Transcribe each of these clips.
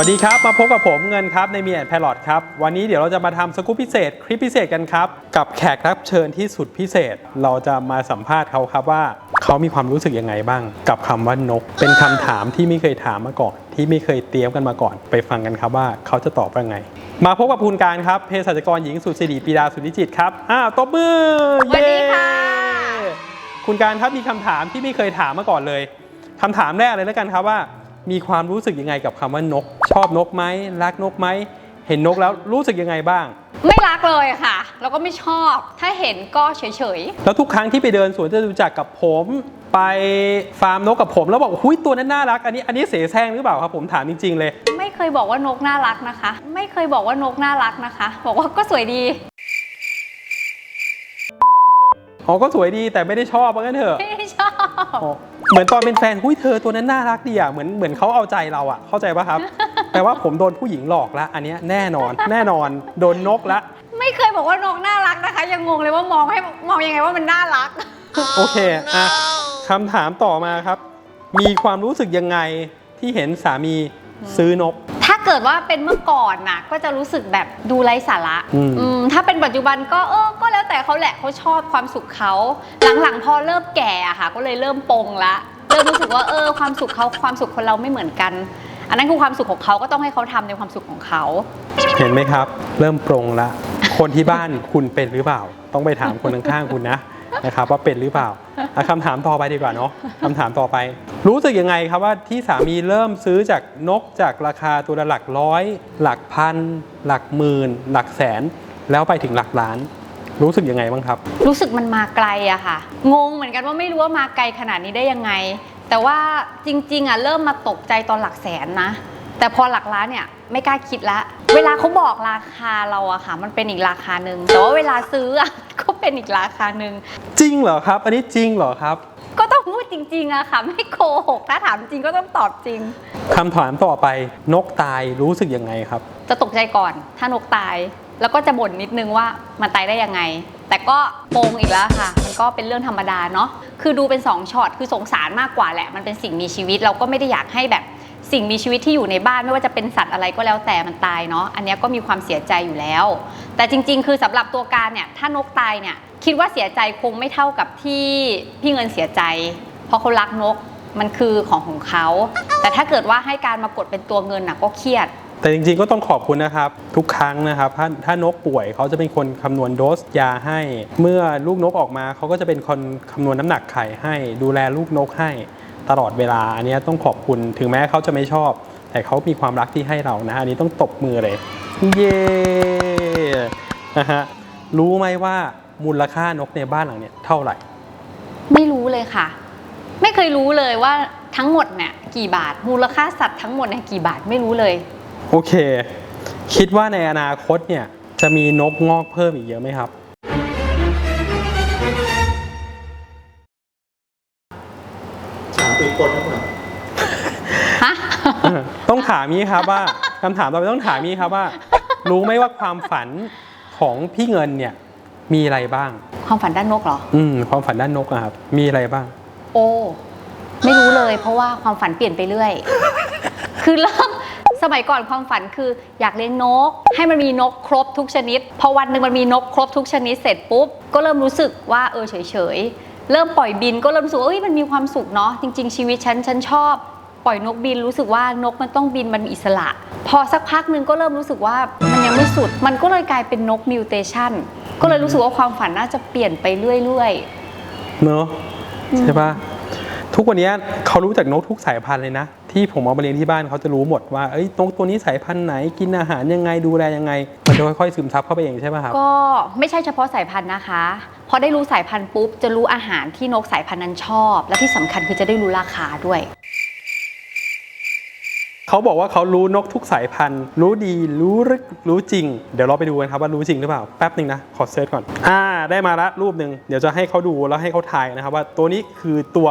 วัสดีครับ มาพบกับผมเงินครับในมีแอนแพลอตครับ วันนี้เดี๋ยวเราจะมาทำสกู๊ปพิเศษ คลิปพิเศษกันครับ กับแขกรับเชิญที่สุดพิเศษ เราจะมาสัมภาษณ์เขาครับว่า เขามีความรู้สึกยังไงบ้าง กับคำว่านก เป็นคำถามที่ไม่เคยถามมาก่อน ที่ไม่เคยเตรียมกันมาก่อน ไปฟังกันครับว่าเขาจะตอบว่าไง มาพบกับคุณการครับเภสัชกรหญิงสุดสิริปีดาสุนิจิตครับอ้าวตบมือสวัสดีค่ะเย้คุณการครับมีคำถามที่ไม่เคยถามมาก่อนเลยคำถามแรกเลยแล้วกันครับว่า มีความรู้สึกยังไงกับคำว่านก ชอบนกไหมรักนกไหมเห็นนกแล้วรู้สึกยังไงบ้าง ไม่รักเลยค่ะ แล้วก็ไม่ชอบ ถ้าเห็นก็เฉยแล้วทุกครั้งที่ไปเดินสวนจตุจักรกับผม ไปฟาร์มนกกับผมแล้วบอกหุยตัวนั้นน่ารัก อันนี้อันนี้เสแสร้งหรือเปล่าครับผมถามจริง ๆ เลยๆไม่เคยบอกว่านกน่ารักนะคะ ไม่เคยบอกว่านกน่ารักนะคะ บอกว่าก็สวยดีอ๋อก็สวยดีแต่ไม่ได้ชอบว่างั้นเถอะไม่ได้ชอบอ๋อ เหมือนตอนเป็นแฟนหุยเธอตัวนั้นน่ารักดีอะเหมือนเหมือนเขาเอาใจเราอะ เข้าใจปะครับ แปลว่าผมโดนผู้หญิงหลอกละอันเนี้ยแน่นอน แน่นอน โดนนกละ ไม่เคยบอกว่านกน่ารักนะคะ ยังงงเลยว่ามองให้มองยังไงว่ามันน่ารัก โอเคอะคำถามต่อมาครับ มีความรู้สึกยังไงที่เห็นสามีซื้อนก ถ้าเกิดว่าเป็นเมื่อก่อนน่ะก็จะรู้สึกแบบดูไร้สาระอืม อืมถ้าเป็นปัจจุบันก็เออก็ แล้วแต่เขาแหละเขาชอบความสุขเขา หลังๆ พอเริ่มแก่อะค่ะ ก็เลยเริ่มปงละเริ่มรู้สึกว่าเออความสุขเขาความสุขคนเราไม่เหมือนกัน อันนั้นคือความสุขของเขาก็ต้องให้เขาทำในความสุขของเขา เห็นไหมครับ เริ่มปรงละ คนที่บ้านคุณเป็นหรือเปล่า ต้องไปถามคนข้างๆคุณนะนะครับว่าเป็นหรือเปล่าอะคำถามต่อไปดีกว่าเนาะคำถามต่อไป รู้สึกยังไงครับว่าที่สามีเริ่มซื้อจากนกจากราคาตัวละหลักร้อย หลักพัน หลักหมื่น หลักแสน แล้วไปถึงหลักล้าน รู้สึกยังไงบ้างครับ รู้สึกมันมาไกลอะค่ะ งงเหมือนกันว่าไม่รู้ว่ามาไกลขนาดนี้ได้ยังไง แต่ว่าจริง ๆอะเริ่มมาตกใจตอนหลักแสนนะ แต่พอหลักล้านเนี่ยไม่กล้าคิดละ เวลาเขาบอกราคาเราอะค่ะ มันเป็นอีกราคาหนึ่งแต่ว่าเวลาซื้ออะก็เป็นอีกราคาหนึ่งจริงเหรอครับ อันนี้จริงเหรอครับ ก็ต้องพูดจริงๆอะค่ะ ไม่โกหกถ้าถามจริงก็ต้องตอบจริงคำถามต่อไปนกตายรู้สึกยังไงครับ จะตกใจก่อนถ้านกตาย แล้วก็จะบ่นนิดนึงว่ามันตายได้ยังไง แต่ก็โปงอีกแล้วค่ะ มันก็เป็นเรื่องธรรมดาเนาะคือดูเป็น2ช็อตคือสงสารมากกว่าแหละ มันเป็นสิ่งมีชีวิตเราก็ไม่ได้อยากให้แบบสิ่งมีชีวิตที่อยู่ในบ้านไม่ว่าจะเป็นสัตว์อะไรก็แล้วแต่มันตายเนาะอันนี้ก็มีความเสียใจอยู่แล้ว แต่จริง ๆ คือสำหรับตัวการเนี่ยถ้านกตายเนี่ยคิดว่าเสียใจคงไม่เท่ากับที่พี่เงินเสียใจ เพราะเขารักนกมันคือของของเขา แต่ถ้าเกิดว่าให้การมากดเป็นตัวเงินน่ะก็เครียด แต่จริงๆก็ต้องขอบคุณนะครับ ทุกครั้งนะครับถ้าถ้านกป่วยเขาจะเป็นคนคำนวณโดสยาให้ เมื่อลูกนกออกมาเขาก็จะเป็นคนคำนวณน้ำหนักไข่ให้ ดูแลลูกนกให้ตลอดเวลา อันนี้ต้องขอบคุณถึงแม้เขาจะไม่ชอบ แต่เขามีความรักที่ให้เรานะ อันนี้ต้องตบมือเลย เย้นะฮะรู้ไหมว่ามูลค่านกในบ้านหลังเนี้ยเท่าไหร่ ไม่รู้เลยค่ะ ไม่เคยรู้เลยว่าทั้งหมดเนี่ยกี่บาท มูลค่าสัตว์ทั้งหมดเนี่ยกี่บาทไม่รู้เลย โอเค คิดว่าในอนาคตเนี่ยจะมีนกงอกเพิ่มอีกเยอะไหมครับสามปีคนทั้งหมดฮะ ต้องถามนี้ครับว่าคำถามต่อไปต้องถามนี้ครับว่า รู้ไหมว่าความฝันของพี่เงินเนี่ยมีอะไรบ้าง ความฝันด้านนกเหรอ อืม ความฝันด้านนกอะครับ มีอะไรบ้าง โอ้ ไม่รู้เลย เพราะว่าความฝันเปลี่ยนไปเรื่อย คือเริ่ม สมัยก่อนความฝันคืออยากเลี้ยงนก ให้มันมีนกครบทุกชนิด พอวันหนึ่งมันมีนกครบทุกชนิดเสร็จปุ๊บ ก็เริ่มรู้สึกว่าเออเฉยๆ เริ่มปล่อยบินก็เริ่มรู้สึกว่าเอ้ยมันมีความสุขเนาะจริง ๆ ชีวิตฉันฉันชอบ ปล่อยนกบินรู้สึกว่านกมันต้องบินมันมีอิสระ พอสักพักหนึ่งก็เริ่มรู้สึกว่ามันยังไม่สุด มันก็เลยกลายเป็นนกมิวเทชันก็เลยรู้สึกว่าความฝันน่าจะเปลี่ยนไปเรื่อยๆเนอะใช่ปะทุกวันนี้เขารู้จากนกทุกสายพันธุ์เลยนะ ที่ผมเอามาเลี้ยงที่บ้านเขาจะรู้หมดว่าเอ้ยนกตัวนี้สายพันธุ์ไหนกินอาหารยังไงดูแลยังไง มันจะค่อยๆซึมซับเข้าไปเองใช่ปะครับ ก็ไม่ใช่เฉพาะสายพันธุ์นะคะพอได้รู้สายพันธุ์ปุ๊บจะรู้อาหารที่นกสายพันธุ์นั้นชอบ และที่สำคัญคือจะได้รู้ราคาด้วยเขาบอกว่าเขารู้นกทุกสายพันธุ์ รู้ดีรู้ลึกรู้จริง เดี๋ยวเราไปดูกันครับว่ารู้จริงหรือเปล่าแป๊บหนึ่งนะขอเซิร์ชก่อน อ่า ได้มาละรูปหนึ่งเดี๋ยวจะให้เขาดูแล้วให้เขาทายนะครับว่าตัวนี้คือตัว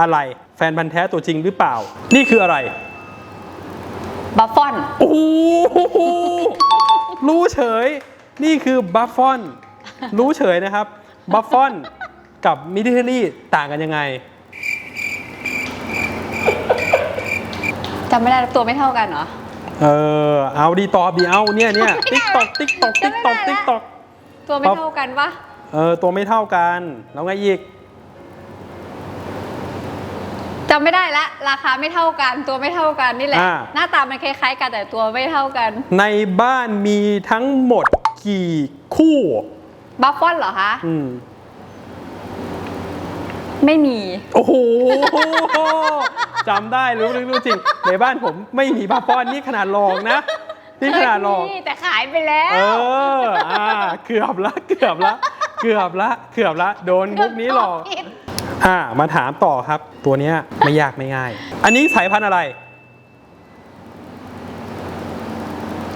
อะไร แฟนพันธุ์แท้ตัวจริงหรือเปล่า นี่คืออะไร บัฟฟอน โอ้โหรู้เฉย นี่คือบัฟฟอน รู้เฉยนะครับ บัฟฟอนกับมิดิเทอรี่ต่างกันยังไง จำไม่ได้ตัวไม่เท่ากันเหรอ เออ เอาดีตอบดีเอาเนี่ยเนี่ยติ๊กตอกติ๊กตอกติ๊กตอกติ๊กตอกตัวไม่เท่ากันปะเออ ตัวไม่เท่ากัน แล้วไงอีก จำไม่ได้ละราคาไม่เท่ากันตัวไม่เท่ากันนี่แหละ อ่า หน้าตามันคล้ายๆกันแต่ตัวไม่เท่ากันในบ้านมีทั้งหมดกี่คู่ บัฟฟอนเหรอคะ อืมไม่มี โอ้โห จำได้รู้รู้รู้จริง ในบ้านผมไม่มีบาปอนนี่ขนาดลองนะ นี่ขนาดลอง เคยมีแต่ขายไปแล้วเอออ่า เกือบละ เกือบละ เกือบละ เกือบละ โดนมุกนี้หลอกผิดอ่ามาถามต่อครับ ตัวเนี้ยไม่ยากไม่ง่าย อันนี้สายพันธุ์อะไร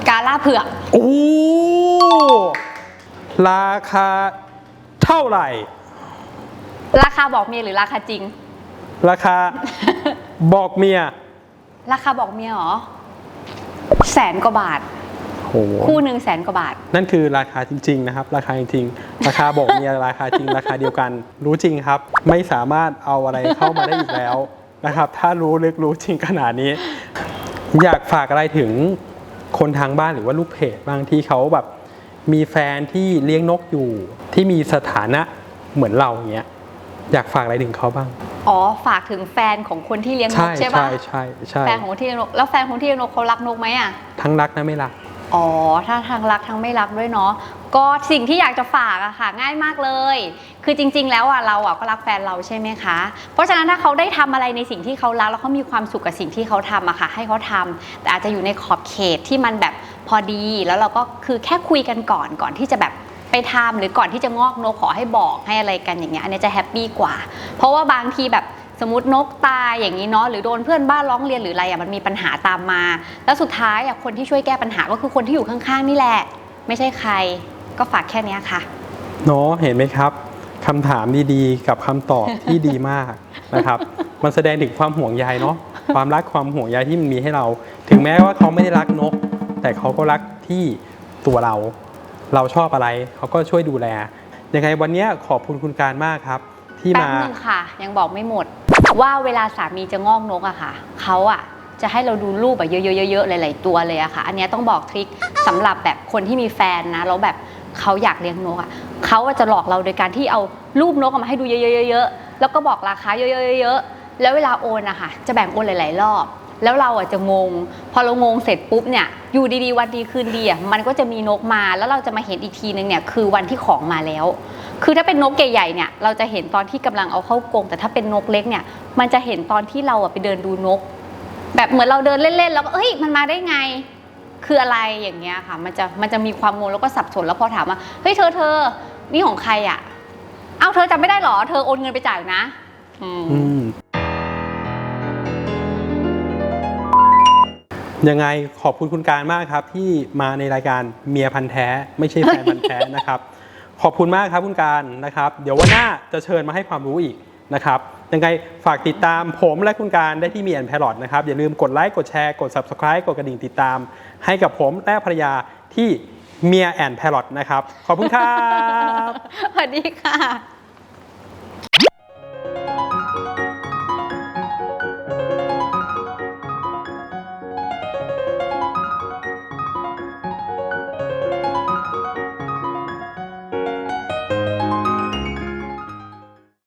กาล่าเผือกโอ้ราคาเท่าไหร่ ราคาบอกเมียหรือราคาจริง ราคา บอกเมีย ราคาบอกเมียเหรอแสนกว่าบาทโอ้โหคู่หนึ่งแสนกว่าบาท นั่นคือราคาจริง ๆ นะครับ ราคาจริงๆราคาบอกเมียราคาจริง ราคาเดียวกัน รู้จริงครับ ไม่สามารถเอาอะไรเข้ามาได้อีกแล้วนะครับ ถ้ารู้ลึกรู้จริงขนาดนี้ อยากฝากอะไรถึงคนทางบ้านหรือว่าลูกเพจบ้างที่เขาแบบ มีแฟนที่เลี้ยงนกอยู่ ที่มีสถานะเหมือนเราอย่างเงี้ยอยากฝากอะไรถึงเขาบ้าง อ๋อ ฝากถึงแฟนของคนที่เลี้ยงนใช่กใช่ปะใช่ใช่ใช่แฟนของคนที่เลี้ยงนก แล้วแฟนของที่เลี้ยงนกเขารักนกไหมอะ ทั้งรักนะไม่รัก อ๋อ ถ้าทางรักทั้งไม่รักด้วยเนาะ ก็สิ่งที่อยากจะฝากอะค่ะ ง่ายมากเลย คือจริง ๆ แล้วอะเราอะก็รักแฟนเราใช่ไหมคะ เพราะฉะนั้นถ้าเขาได้ทำอะไรในสิ่งที่เขารักแล้วเขามีความสุขกับสิ่งที่เขาทำอะค่ะ ให้เขาทำแต่อาจจะอยู่ในขอบเขตที่มันแบบพอดี แล้วเราก็คือแค่คุยกันก่อนก่อนที่จะแบบไปทำหรือก่อนที่จะงอกโนขอให้บอกให้อะไรกันอย่างเงี้ยอันนี้จะแฮปปี้กว่า เพราะว่าบางทีแบบ สมมตินกตายอย่างนี้เนาะหรือโดนเพื่อนบ้านร้องเรียนหรืออะไรอะมันมีปัญหาตามมา แล้วสุดท้ายอะคนที่ช่วยแก้ปัญหาก็คือคนที่อยู่ข้างๆนี่แหละ ไม่ใช่ใครก็ฝากแค่เนี้ยค่ะเนาะเห็นไหมครับคำถามดีๆ กับคำตอบที่ดีมากนะครับ มันแสดงถึงความห่วงใยเนาะความรักความห่วงใยที่มันมีให้เรา ถึงแม้ว่าเขาไม่ได้รักนก แต่เขาก็รักที่ตัวเรา เราชอบอะไร เขาก็ช่วยดูแลยังไงวันเนี้ยขอบคุณคุณการมากครับ ที่แป๊บมานึงค่ะ ยังบอกไม่หมด ว่าเวลาสามีจะงอกนกอะค่ะเขาอะจะให้เราดูรูปแบบเยอะๆๆๆหลาย ๆ ตัวเลยอะค่ะ อันนี้ต้องบอกทริคสำหรับแบบคนที่มีแฟนนะแล้วแบบเขาอยากเลี้ยงนกอะเขาจะหลอกเราโดยการที่เอารูปนกอะมาให้ดูเยอะๆๆๆแล้วก็บอกราคาเยอะๆๆๆแล้วเวลาโอนอะค่ะจะแบ่งโอนหลาย ๆ รอบ แล้วเราอะจะงง พอเรางงเสร็จปุ๊บเนี่ยอยู่ดีๆวันดีคืนดีอะมันก็จะมีนกมาแล้วเราจะมาเห็นอีกทีนึงเนี่ยคือวันที่ของมาแล้ว คือถ้าเป็นนกใหญ่ๆเนี่ยเราจะเห็นตอนที่กำลังเอาเข้ากรงแต่ถ้าเป็นนกเล็กเนี่ยมันจะเห็นตอนที่เราอะไปเดินดูนก แบบเหมือนเราเดินเล่นๆแล้วก็เอ้ยมันมาได้ไงคืออะไรอย่างเงี้ยค่ะ มันจะมันจะมีความงงแล้วก็สับสนแล้วพอถามว่าเฮ้ยเธอเธอนี่ของใครอะเอาเธอจำไม่ได้เหรอ เธอโอนเงินไปจ่ายนะยังไงขอบคุณคุณการมากครับ ที่มาในรายการเมียพันแท้ ไม่ใช่แฟนพันแท้นะครับ ขอบคุณมากครับคุณการนะครับ เดี๋ยววันหน้าจะเชิญมาให้ความรู้อีกนะครับยังไงฝากติดตามผมและคุณการได้ที่เมียนแพรอตนะครับ อย่าลืมกดไลค์กดแชร์กด subscribe กดกระดิ่งติดตาม ให้กับผมและภรรยาที่เมียแอนแพรอตนะครับ ขอบคุณครับ สวัสดีค่ะ